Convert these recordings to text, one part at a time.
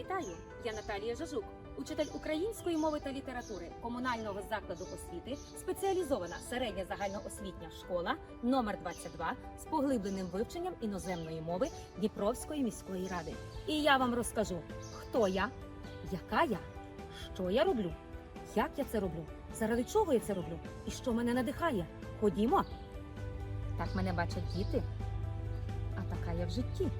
Вітаю! Я Наталія Жажук, учитель української мови та літератури комунального закладу освіти, спеціалізована середня загальноосвітня школа номер 22 з поглибленим вивченням іноземної мови Дніпровської міської ради. І я вам розкажу, хто я, яка я, що я роблю, як я це роблю, заради чого я це роблю і що мене надихає. Ходімо. Так мене бачать діти, а така я в житті.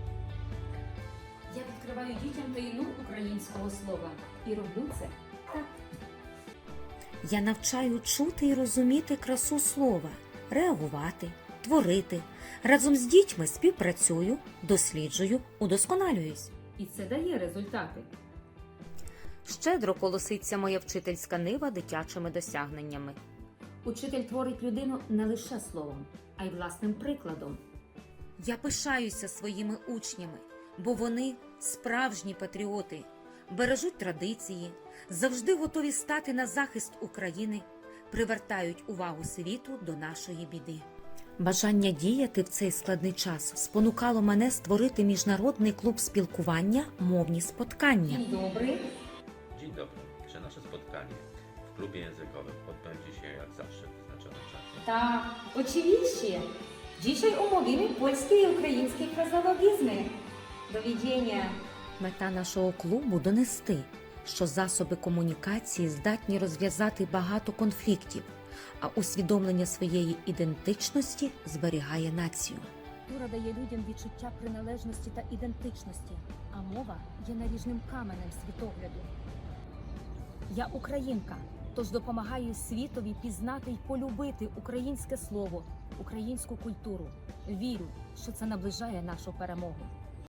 Я відкриваю дітям таїну українського слова і роблю це так. Я навчаю чути і розуміти красу слова, реагувати, творити. Разом з дітьми співпрацюю, досліджую, удосконалююсь. І це дає результати. Щедро колоситься моя вчительська нива дитячими досягненнями. Учитель творить людину не лише словом, а й власним прикладом. Я пишаюся своїми учнями, бо вони справжні патріоти, бережуть традиції, завжди готові стати на захист України, привертають увагу світу до нашої біди. Бажання діяти в цей складний час спонукало мене створити міжнародний клуб спілкування мовні споткання. День добрий. Dzień dobry. Czy nasze spotkanie w klubie językowym odbędzie się jak zawsze w wyznaczonym czasie? Так, oczywiście. Dzisiaj omówimy польські і українські фразеологізми. До. Мета нашого клубу донести, що засоби комунікації здатні розв'язати багато конфліктів, а усвідомлення своєї ідентичності зберігає націю. Культура дає людям відчуття приналежності та ідентичності, а мова є наріжним каменем світогляду. Я українка, тож допомагаю світові пізнати й полюбити українське слово, українську культуру. Вірю, що це наближає нашу перемогу.